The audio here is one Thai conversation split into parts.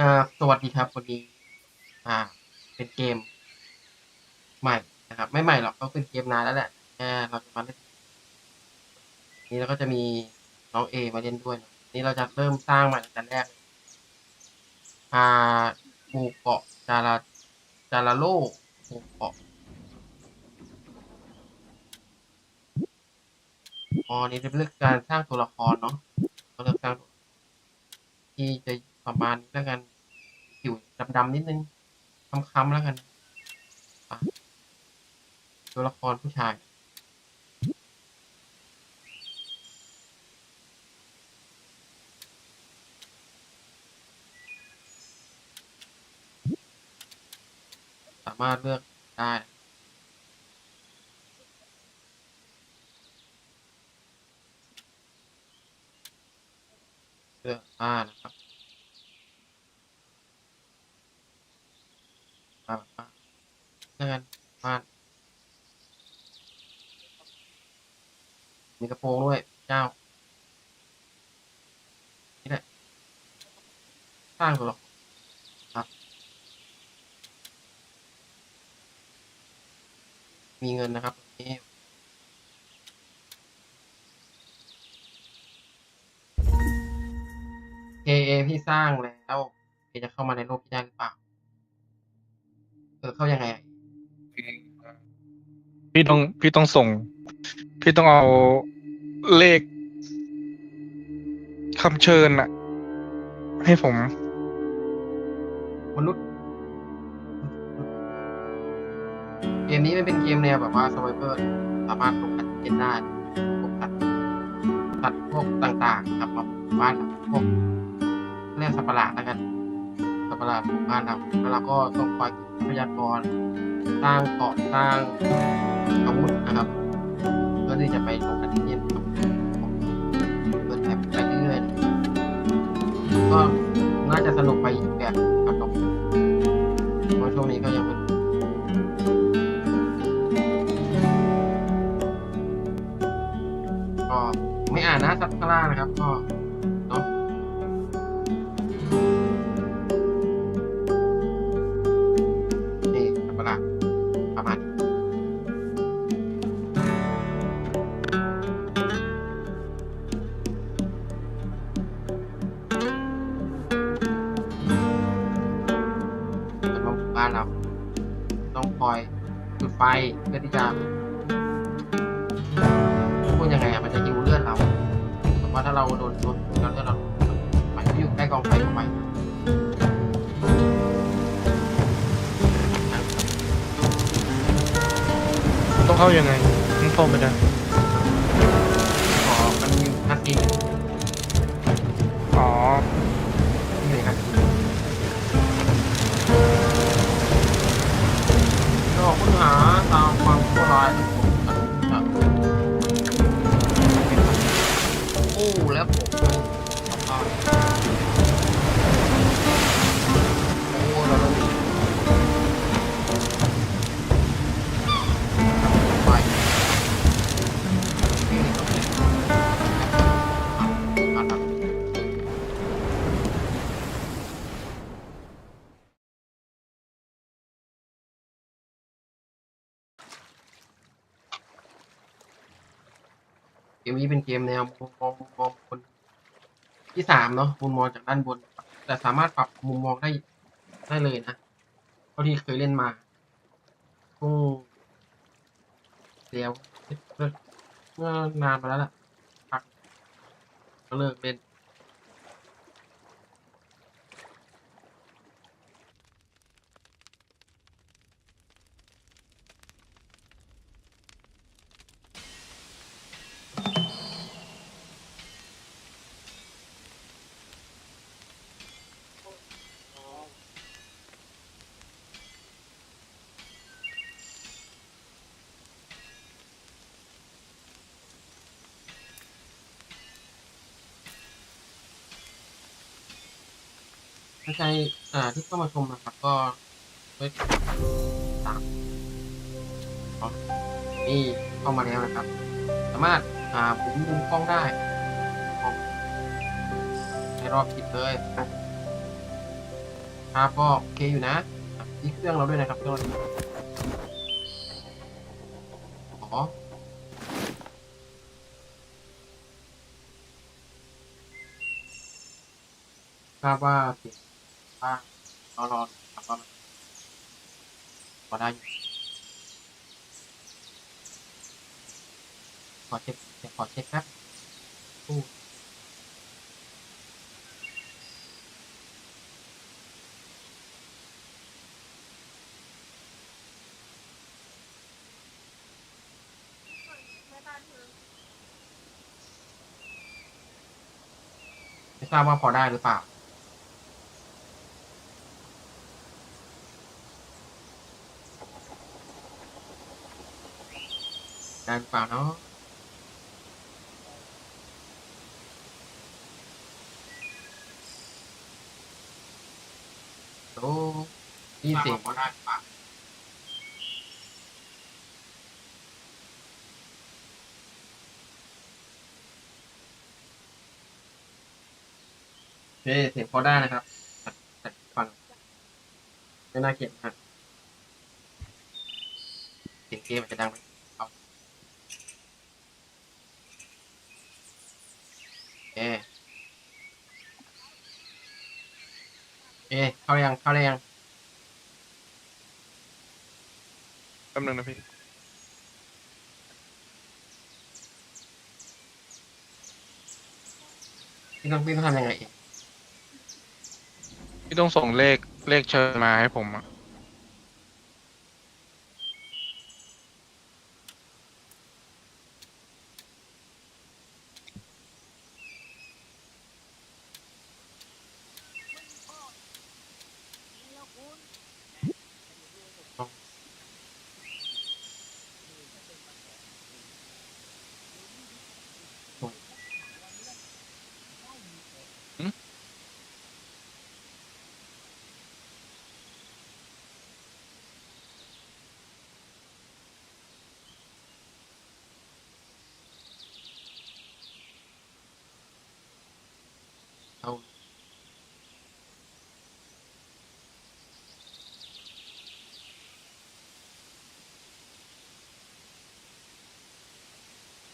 อ่าสวัสดีครับวันนี้ อ่า เป็นเกม ใหม่นะครับ ไม่ใหม่หรอกก็เป็นเกมนานแล้วแหละแค่เราจะมาเล่นนี่เราก็จะมีน้องเอมาเล่นด้วยนะนี่เราจะเริ่มสร้างใหม่ตั้งแต่แรก อ่าหมู่เกาะจาราจาราโลหมู่เกาะอ๋อนี่จะเป็นเรื่องการสร้างตัวละครเนาะก็เลือกสร้างที่จะ ประมาณนี้แล้วกันผิวดำๆนิดนึงค้ำๆแล้วกันตัวละครผู้ชายสามารถเลือกได้เลือกบ้านนะครับานบ้าน เลือกกันบ้านมีกระโปรง พี่ต้องพี่ต้องส่ง พี่ต้องเอาเลขคำเชิญอะให้ผม มนุษย์ เกมนี้มันเป็นเกมแนวแบบว่า s u r v i v o r สามารถลงขัดเกณฑ์ได้พวกสัตว์สัตว์พวกต่างๆครับมาปลูกบ้านเราพวกเรียกสัตว์ประหลาดแล้วกันสัตว์ประหลาดปลูกบ้านเราแล้วเราก็ต้องคอยทรัพยากรสร้างเกาะสร้าง นะครับเพื่อที่จะไปลงขัดเกณฑ์กับเปิดแถบไปเรื่อยๆก็น่าจะสนุกไปอีกแบบครับน้องเพราะช่วงนี้ก็ยังเป็นก็ไม่อ่านนะสักข้างล่างนะครับ ก็เนาะ หาตามความชั่วร้าย มนี้เป็นเกมแนวมุมมองมุมมองคนที่สามเนาะมุมมองจากด้านบน แต่สามารถปรับมุมมองได้ได้เลยนะเท่าที่เคยเล่นมาช่วงเดียวเมื่อเมื่อนานมาแล้วล่ะพักก็เลิกเล่น ใครอ่าที่เข้ามาชมนะครับ ก็ด้วยตามนี่เข้ามาแล้วนะครับ สามารถอ่าหมุนมุมกล้องได้กล้องในรอบคิดเลยครับก็โอเคอยู่นะที่เครื่องเราด้วยนะครับเครื่องเราด้วยอ๋อทราบว่าเสียง ว่ารอรอครับว่ามันพอได้อยู่ขอเช็คเดี๋ยวขอเช็คครับอู้ไม่ทราบว่าพอได้หรือเปล่า ได้หรือเปล่าเนาะโอ้ได้ยินเสียงพอได้หรือเปล่าโอเคเสียงพอได้นะครับตัดตัดฟังไม่น่าเกลียดนะครับเสียงเกมมันจะดังไหมเอาโอเคโอ เคเข้ายังเข้าได้ยังแป๊บนึงนะพี่พี่ต้องพี่ต้องทำยังไงเองพี่ต้องส่งเลขเลขเชิญมาให้ผมอะ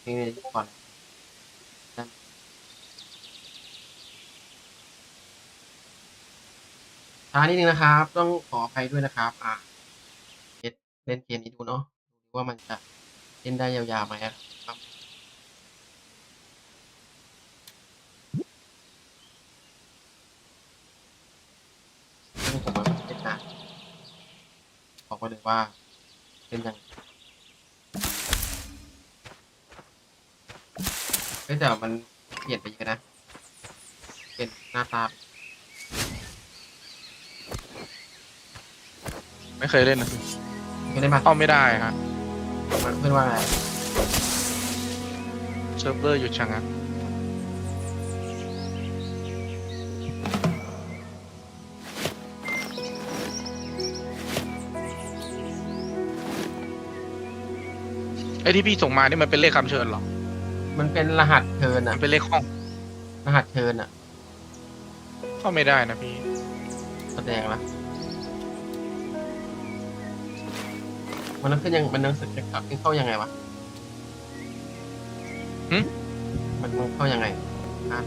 นี่ก่อนนั่นช้านิดนึงนะครับ ต้องขออภัยด้วยนะครับ อ่าเล่นเกมนี้ดูเนาะดูว่ามันจะเล่นได้ยาวๆไหมครับซึ่งผมว่ามันเป็นนานบอกไว้เลยว่าเป็นยัง เฮ้ยแต่มันเปลี่ยนไปเยอะนะ เป็นหน้าตา ไม่เคยเล่นนะพี่ไม่ได้มาเข้าไม่ได้ฮะมันเพื่อนว่าไงเซิร์ฟเวอร์หยุดชะงักไอ้ที่พี่ส่งมานี่มันเป็นเลขคำเชิญเหรอ มันเป็นรหัสเชิญมัอะนเป็นเลขห้องรหัสเชิญอะเข้าไม่ได้นะพี่แสดงละมันนั่งขึ้นยังมันนั่งสึกจะกลับเข้ายังไงวะหึมันมันเข้ายังไงอะ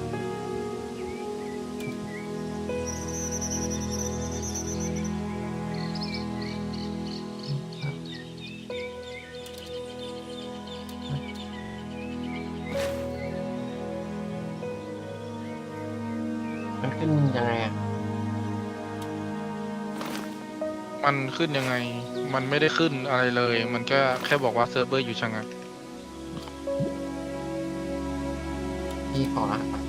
มันขึ้นยังไงอะมันขึ้นยังไง มันไม่ได้ขึ้นอะไรเลย มันก็แค่บอกว่าเซิร์ฟเวอร์อยู่ชะงักพี่ขอรหัส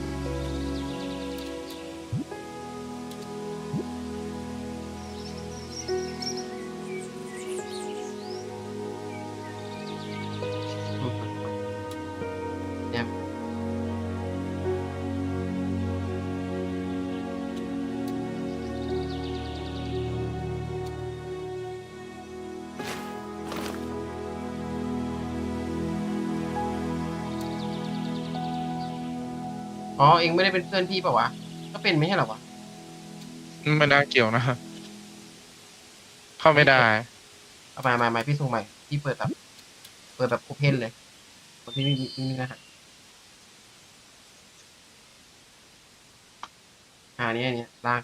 อ๋อเองไม่ได้เป็นเพื่อนพี่เปล่าวะ ก็เป็นไม่ใช่เหรอวะ ไม่น่าเกี่ยวนะ เข้าไม่ได้ เอามามามาพี่ส่งใหม่ พี่เปิดแบบ เปิดแบบโอเพนเลยคนที่ไม่มีไม่มีรหัสอ่านี่อันนี้ลาก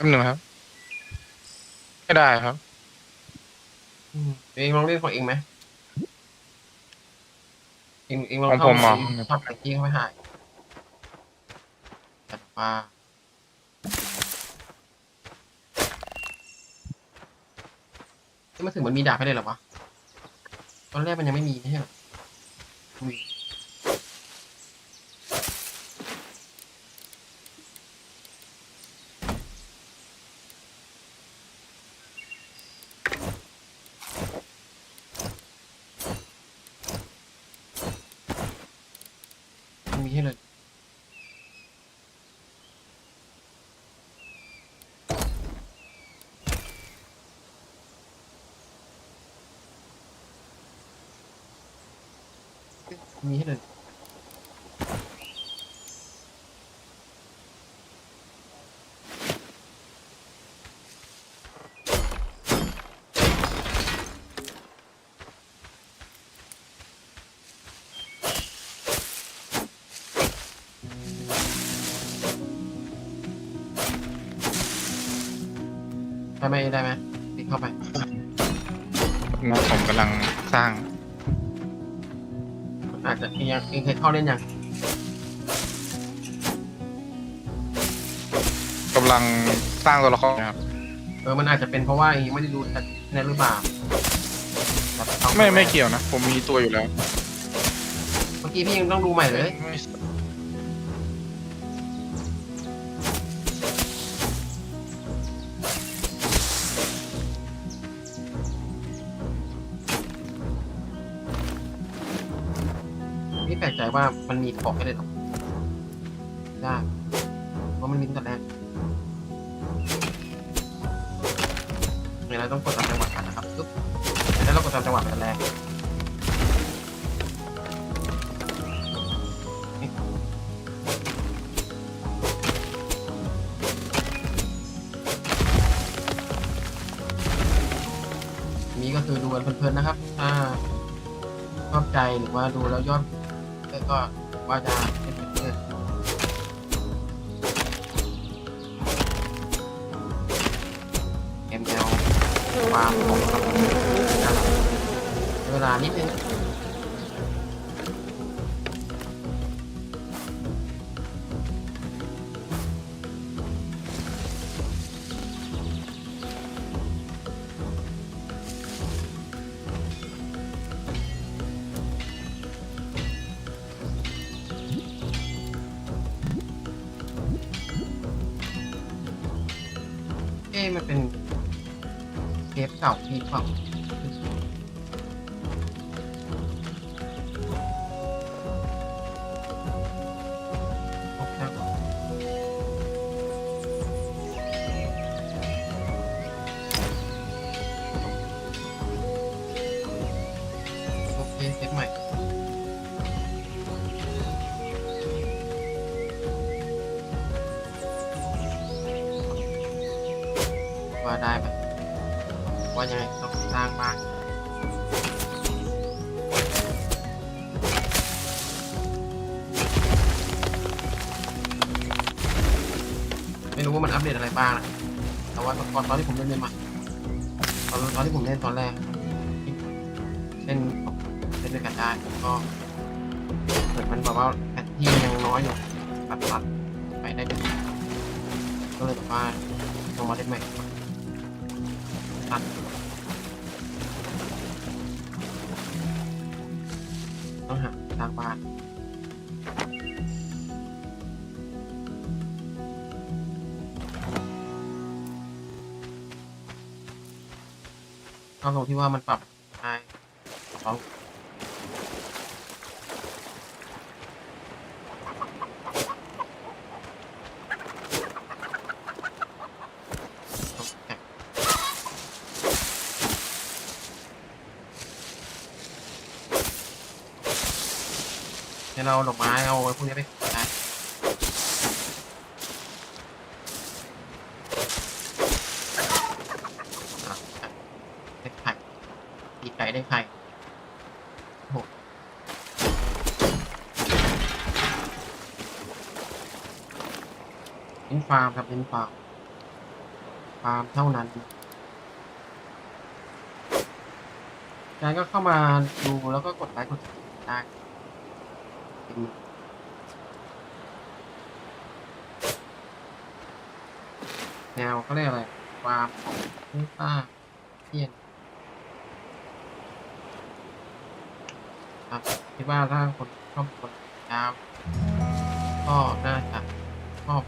ป๊บหนึงครับ ไม่ได้ครับ อืมเองลองเล่นของเองไหมเองเองลองของเข้าผมเหรอเองชอบแต่งที่เข้าไปหายแต่ว่าเอ้ยมันถึงมันมีดาบให้เลยเหรอวะตอนแรกมันยังไม่มีไม่ใช่เหรอมี มีให้เลยได้ไหมได้ไหมติดเข้าไปผมกำลังสร้าง มันอาจจะเองยังเองเคยเข้าเล่นยังกำลังสร้างตัวละครครับ เออมันอาจจะเป็นเพราะว่าเองยังไม่ได้ดูแต่ในหรือเปล่าแบบเข้าไม่ไม่เกี่ยวนะ ผมมีตัวอยู่แล้ว เมื่อกี้พี่ยังต้องดูใหม่เลย ไม่ พี่แปลกใจว่ามันมีของให้เลยเหรอได้เพราะมันมีตั้งแต่แรกเนี่ยเราต้องกดตามจังหวะกันนะครับปึ๊บแล้วเรากดตามจังหวะไปแต่แรกนี้ก็คือดูกันเพลินๆนะครับ ถ้าชอบใจหรือว่าดูแล้วยอดเยอะ ก็ว่าจะเป็นเพื่อนเอ็มแอลความของครับเวลานิดนึง เทปเก่ ว่ายังไงต้องสร้างบ้านไม่รู้ว่ามันอัปเดตอะไรบ้างนะแต่ว่าตอนตอนที่ผมเล่นมาตอนตอนที่ผมเล่นตอนแรกเล่นเล่นด้วยกันได้ก็เหมือมันแบบว่าแผนที่ยังน้อยอยู่ตัดตัดไปได้ก็เลยแบบว่าลงมาเล่นใหม่ตัด ตรงที่ว่ามันปรับได้เดี๋ยวเราดอกไม้เอาไว้พวกนี้ไปขายได้อะได้ไข่ตีไก่ได้ไข่โอ้โหเน้นฟาร์มครับ เน้นฟาร์มฟาร์มเท่านั้น การก็เข้ามาดูแล้วก็กดไลค์กดติดตามได้แนวเขาเรียกอะไรฟามของผู้สร้างเทียนครับคิดว่าถ้าคนชอบคนยาวก็น่าจะชอบ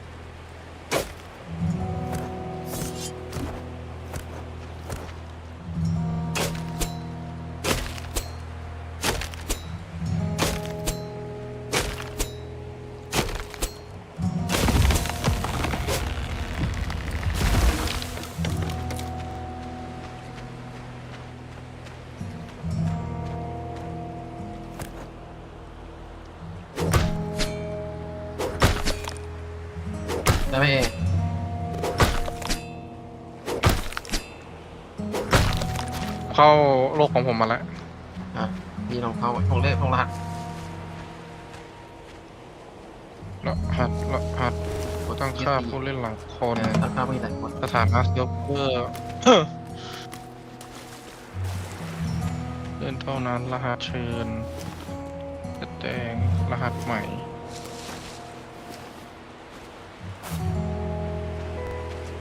ลกของผมมาแล้วอะพี่ลองเข้าลองเลขลองรหัสรหัสรหัสตั้งค่าผู้เล่นหลังคนเออตั้งค่าไม่หลายคนสถานะเซิร์ฟเวอร์เล่นเท่านั้นรหัสเชิญแสดงรหัสใหม่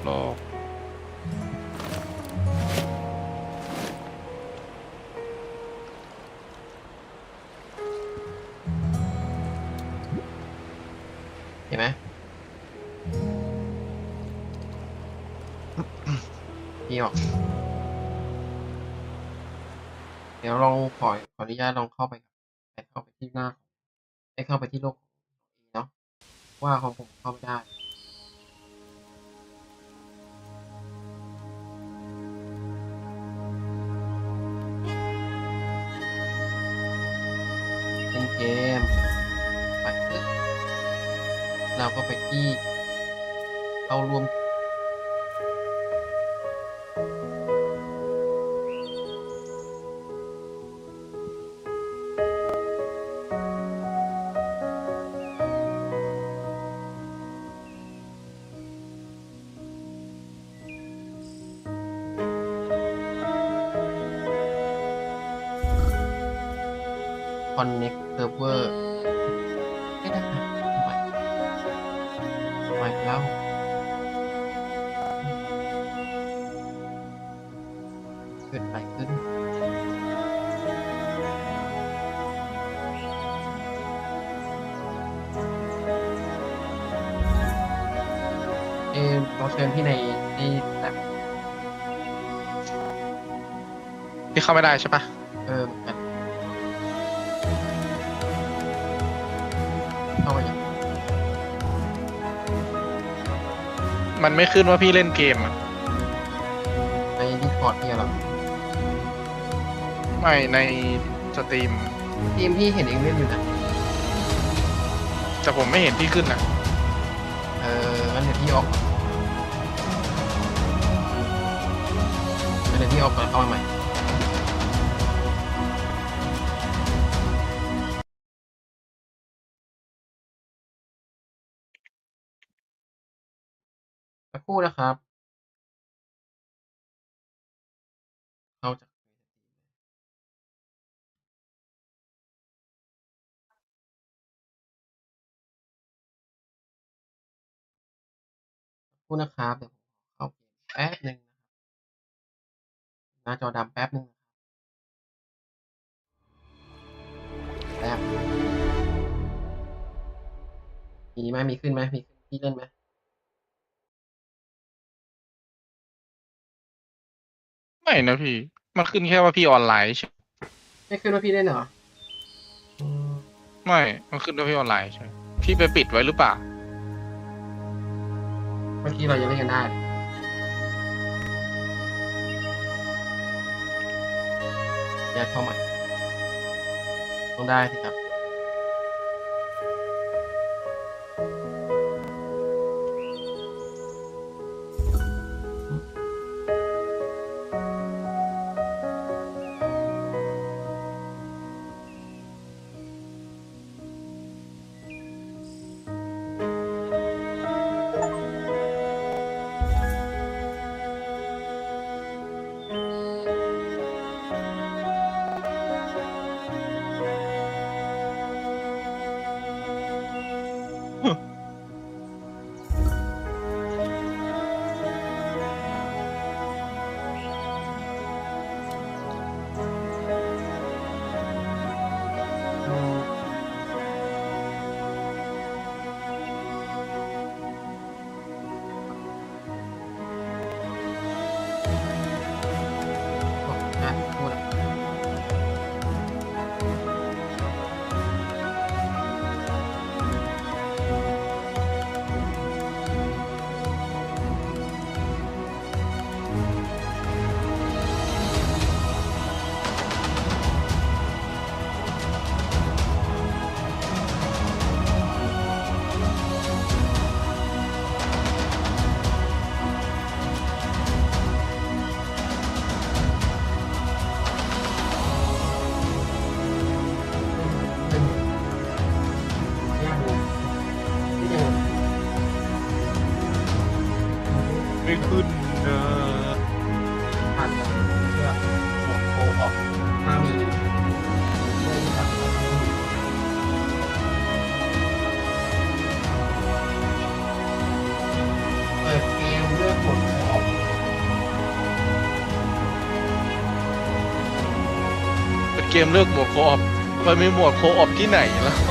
โลก ลองขอขออนุญาตลองเข้าไปไปเข้าไปที่หน้าไปเข้าไปที่โลกของเนาะว่าของผมเข้าไม่ได้เล่นเกมไปเราก็ไปที่เข้าร่วม Connect Server ไม่ได้ทำไมทำไม่แล้วเกิดอะไรขึ้นเอมเราเชิญพี่ในในแบบที่เข้าไม่ได้ใช่ปะ มันไม่ขึ้นว่าพี่เล่นเกมอะ ในดิสคอร์ดพี่เหรอไม่ในสตรีม ทีมพี่เห็นเองเล่นอยู่นะแต่ผมไม่เห็นพี่ขึ้นอะเอองั้นเดี๋ยวพี่ออกงั้นเดี๋ยวพี่ออกก่อนเข้ามาใหม่ สักครู่นะครับ เข้าจากสักคู่นะครับเดี๋ยวผมเข้าแป๊บหนึ่งนะครับหน้าจอดำแป๊บหนึ่งนะครับแป๊บมีไหมมีขึ้นไหมมีขึ้นที่เล่นไหม ไม่นะพี่ มันขึ้นแค่ว่าพี่ออนไลน์ใช่ไม่ขึ้นว่าพี่เล่นเหรออืมไม่ มันขึ้นด้วยพี่ออนไลน์ใช่ไหมพี่ไปปิดไว้หรือเปล่าเมื่อกี้เรายังเล่นกันได้แยกเข้าใหม่ต้องได้สิครับ ไม่ขึ้นนะผ่านเพื่อหมดโคออกถ้ามีไม่มีครับเปิดเกมเลือกหมดโคออกเป็นเกมเลือกหมวดโคออปมันมีหมวดโคออปที่ไหนแล้ว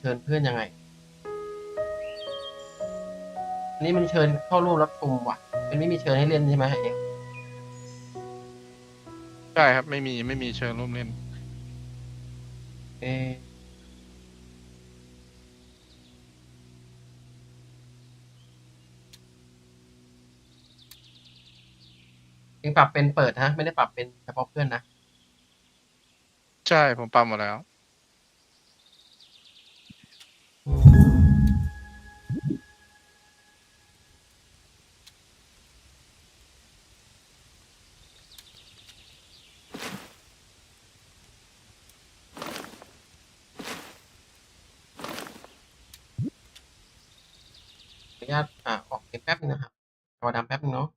เชิญเพื่อนยังไงอันนี้มันเชิญเข้าร่วมรับชมว่ะ มันไม่มีเชิญให้เล่นใช่ไหมเองใช่ครับ ไม่มีไม่มีเชิญร่วมเล่น เอะเองปรับเป็นเปิดฮะ ไม่ได้ปรับเป็นเฉพาะเพื่อนนะ ใช่ผมปรับหมดแล้ว อ่าออกเกมแป๊บนึงนะครับรอดำแป๊บนึงเนาะ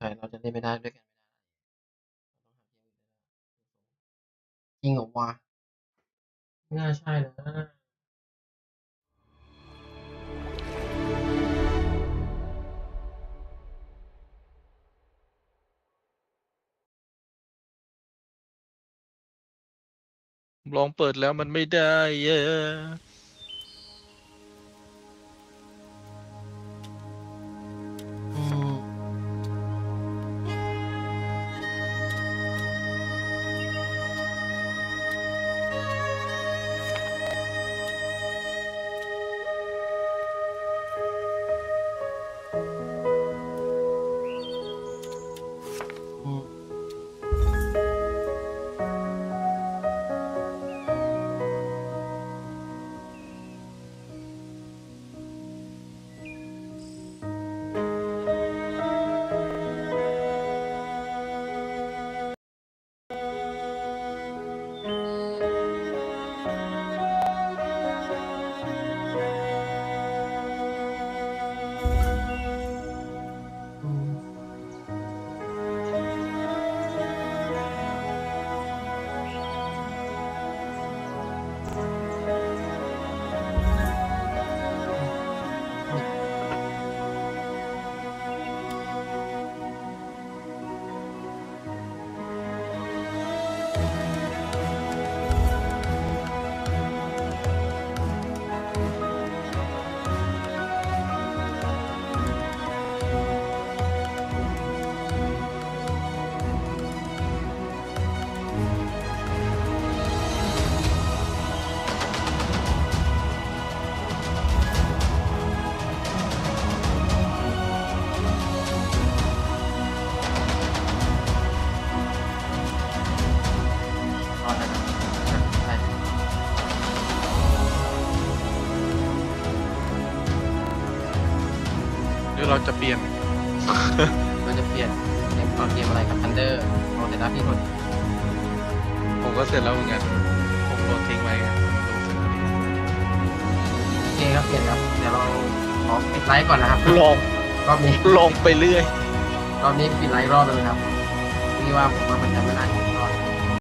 ใช่ เราจะเล่นไม่ได้ด้วยกันไม่ได้จริงเหรอวะไม่น่าใช่นะลองเปิดแล้วมันไม่ได้เยอะ ลงรอบนี้ลงไปเรื่อย รอบนี้ปิดไลฟ์รอบเลยครับนี่ว่าผมมาเป็นจะไม่น่า